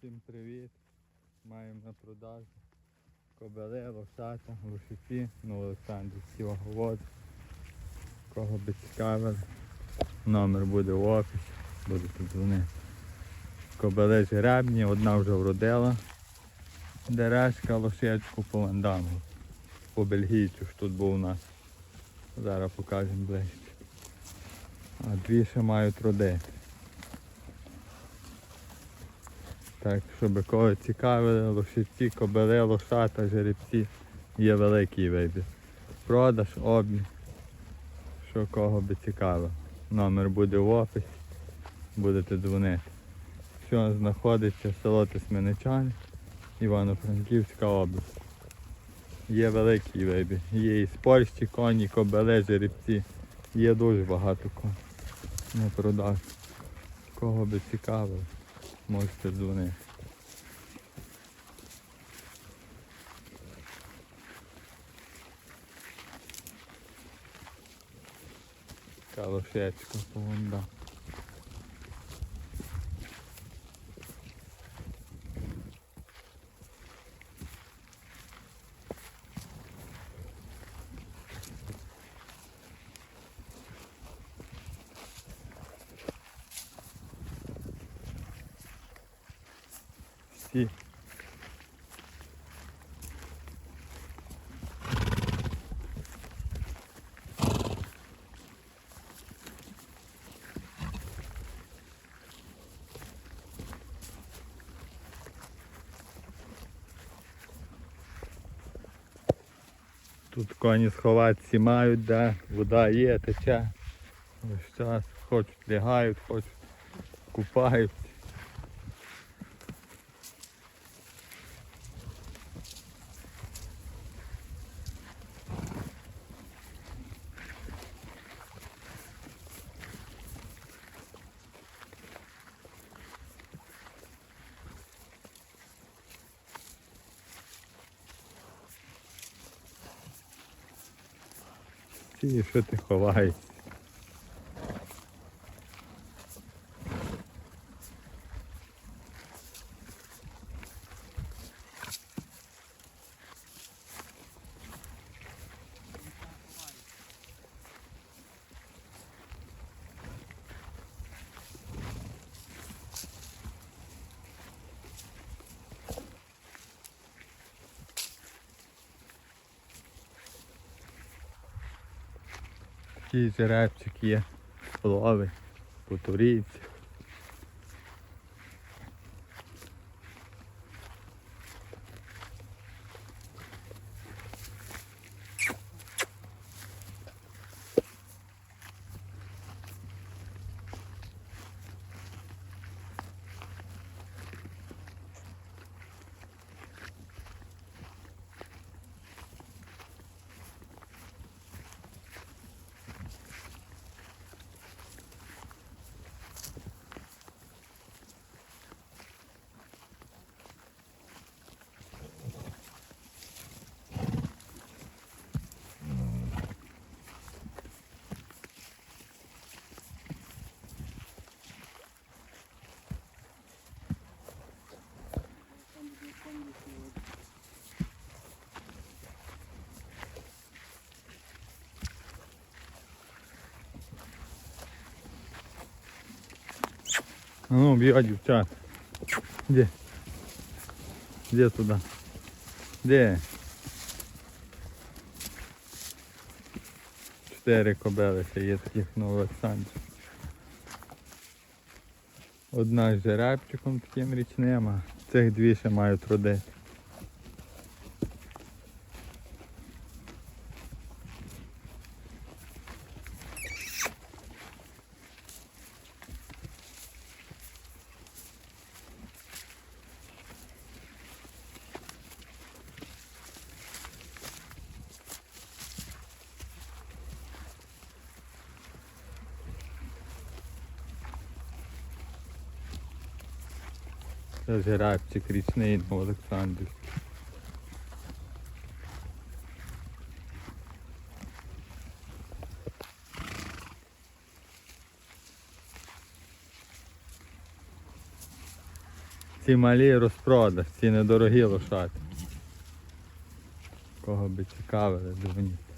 Всім привіт! Маємо на продажу кобели, лошата, лошиці, ну ваговоди. Кого би цікавили, номер буде в описі, будете дзвонити. Кобели жеребні, одна вже вродила. Дерешка лошечку по ландангу. По бельгійцю ж тут був у нас. Зараз покажемо ближче. А дві ще мають родити. Так, щоб кого цікавили, лошиці, кобили, лошата, жеребці, є великий вибір. Продаж, обмін, що кого би цікавило. Номер буде в описі, будете дзвонити. Що знаходиться село Тисменичани, Івано-Франківська область. Є великий вибір. Є і спорщі коні, кобили, жеребці. Є дуже багато коней на продаж. Кого би цікавило можете дзвонити. Калошечка повонда. Всі Тут коні сховатися мають, де вода є, тече. Весь час хочуть лягають, хочуть купають. Що ти ховаєшся? Такий жеребчик є, половий, потурійці. А ну, бьет, девчат. Где? Где туда? Где? Чотири кобели ще є таких нових Олександрі. Одна з жеребчиком таким річним, а цих дві ще мають родити. Це жеребчик річний в Олександрі. Ці малі розпродаж, ці недорогі лошати. Кого би цікавили, дзвоніть.